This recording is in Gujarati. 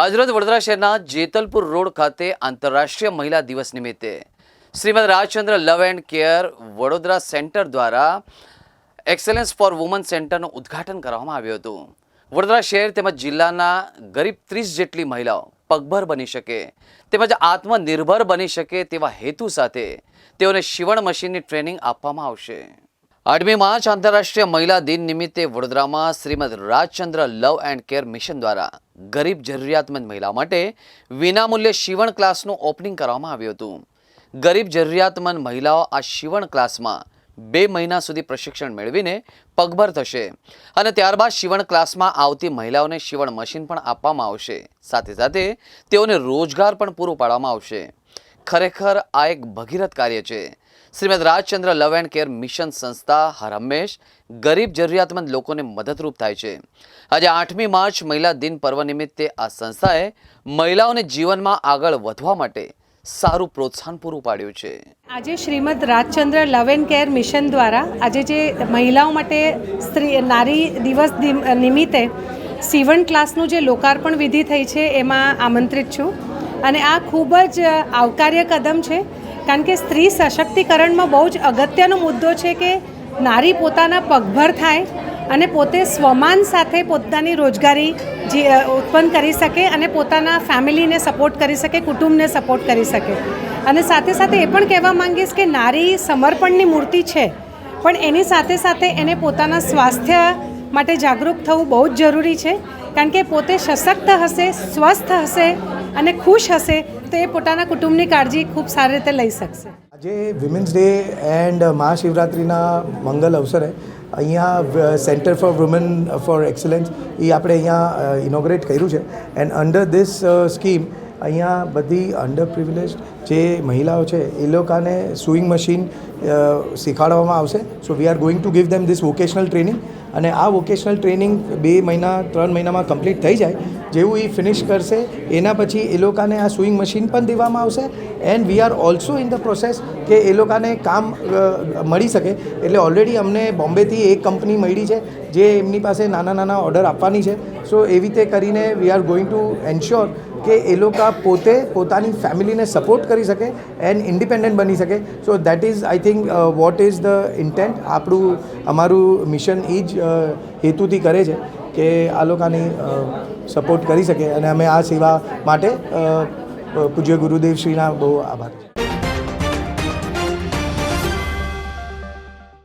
આજરોજ વડોદરા શહેરના જેતલપુર રોડ ખાતે આંતરરાષ્ટ્રીય મહિલા દિવસ નિમિત્તે Shrimad Rajchandra love and care Vadodara centre દ્વારા એક્સેલન્સ ફોર વુમન સેન્ટરનું ઉદ્ઘાટન કરવામાં આવ્યું હતું. વડોદરા શહેર તેમજ જિલ્લાના ગરીબ ત્રીસ જેટલી મહિલાઓ પગભર બની શકે, તેમજ આત્મનિર્ભર બની શકે તેવા હેતુ સાથે તેઓને શિવણ મશીનની ટ્રેનિંગ આપવામાં આવશે. આઠમી માર્ચ આંતરરાષ્ટ્રીય મહિલા દિન નિમિત્તે વડોદરામાં Shrimad Rajchandra love and care mission દ્વારા ગરીબ જરૂરિયાતમંદ મહિલા માટે વિનામૂલ્યે શિવણ ક્લાસનું ઓપનિંગ કરવામાં આવ્યું હતું. ગરીબ જરૂરિયાતમંદ મહિલાઓ આ શિવણ ક્લાસમાં બે મહિના સુધી પ્રશિક્ષણ મેળવીને પગભર થશે અને ત્યારબાદ શિવણ ક્લાસમાં આવતી મહિલાઓને શિવણ મશીન પણ આપવામાં આવશે. સાથે સાથે તેઓને રોજગાર પણ પૂરું પાડવામાં આવશે. ખરેખર આ એક ભગીરથ કાર્ય છે. Shrimad Rajchandra love and care mission સંસ્થા હર હંમેશ ગરીબ જરૂરિયાતમંદ લોકોને મદદરૂપ થાય છે. આજે આઠમી માર્ચ મહિલા દિન પર્વ નિમિત્તે આ સંસ્થાએ મહિલાઓને જીવનમાં આગળ વધવા માટે સારું પ્રોત્સાહન પૂરું પાડ્યું છે. આજે Shrimad Rajchandra love and care mission દ્વારા આજે જે મહિલાઓ માટે સ્ત્રી નારી દિવસ નિમિત્તે સીવણ ક્લાસનું જે લોકાર્પણ વિધિ થઈ છે, એમાં આમંત્રિત છું. અને આ ખૂબ જ આવકાર્ય કદમ છે. કારણ કે સ્ત્રી સશક્તિકરણમાં બહુ જ અગત્યનો મુદ્દો છે કે નારી પોતાના પગભર થાય અને પોતે સ્વમાન સાથે પોતાની રોજગારી જે ઉત્પન્ન કરી શકે અને પોતાના ફેમિલીને સપોર્ટ કરી શકે, કુટુંબને સપોર્ટ કરી શકે. અને સાથે સાથે એ પણ કહેવા માંગીશ કે નારી સમર્પણની મૂર્તિ છે, પણ એની સાથે સાથે એને પોતાના સ્વાસ્થ્ય માટે જાગૃત થવું બહુ જ જરૂરી છે. કારણ કે પોતે સશક્ત હશે, સ્વસ્થ હશે અને ખુશ હશે, તો એ પોતાના કુટુંબની કાળજી ખૂબ સારી રીતે લઈ શકશે. આજે વિમેન્સ ડે એન્ડ મહાશિવરાત્રિના મંગલ અવસરે અહીંયા centre for women for excellence એ આપણે અહીંયા ઇનોગ્રેટ કર્યું છે. એન્ડ અંડર ધીસ સ્કીમ અહીંયા બધી અંડર પ્રિવિલેજ જે મહિલાઓ છે, એ લોકોને સુઈંગ મશીન શીખવાડવામાં આવશે. So we are going to give them this vocational training અને આ વોકેશનલ ટ્રેનિંગ બે મહિના, ત્રણ મહિનામાં કમ્પ્લીટ થઈ જાય. જેવું એ ફિનિશ કરશે, એના પછી એ લોકોને આ સુઈંગ મશીન પણ દેવામાં આવશે. And we are also in the process કે એ લોકોને કામ મળી શકે. એટલે ઓલરેડી અમને બોમ્બેથી એક કંપની મળી છે, જે એમની પાસે નાના નાના ઓર્ડર આપવાની છે. સો એવી રીતે કરીને we are going to ensure કે એ લોકો પોતે પોતાની ફેમિલીને સપોર્ટ કરી શકે એન્ડ ઇન્ડિપેન્ડન્ટ બની શકે. So that is, I think what is the intent. આપણું, અમારું મિશન એ જ હેતુથી કરે છે કે આ લોકોની સપોર્ટ કરી શકે. અને અમે આ સેવા માટે પૂજ્ય ગુરુદેવ શ્રીના બહુ આભાર. છે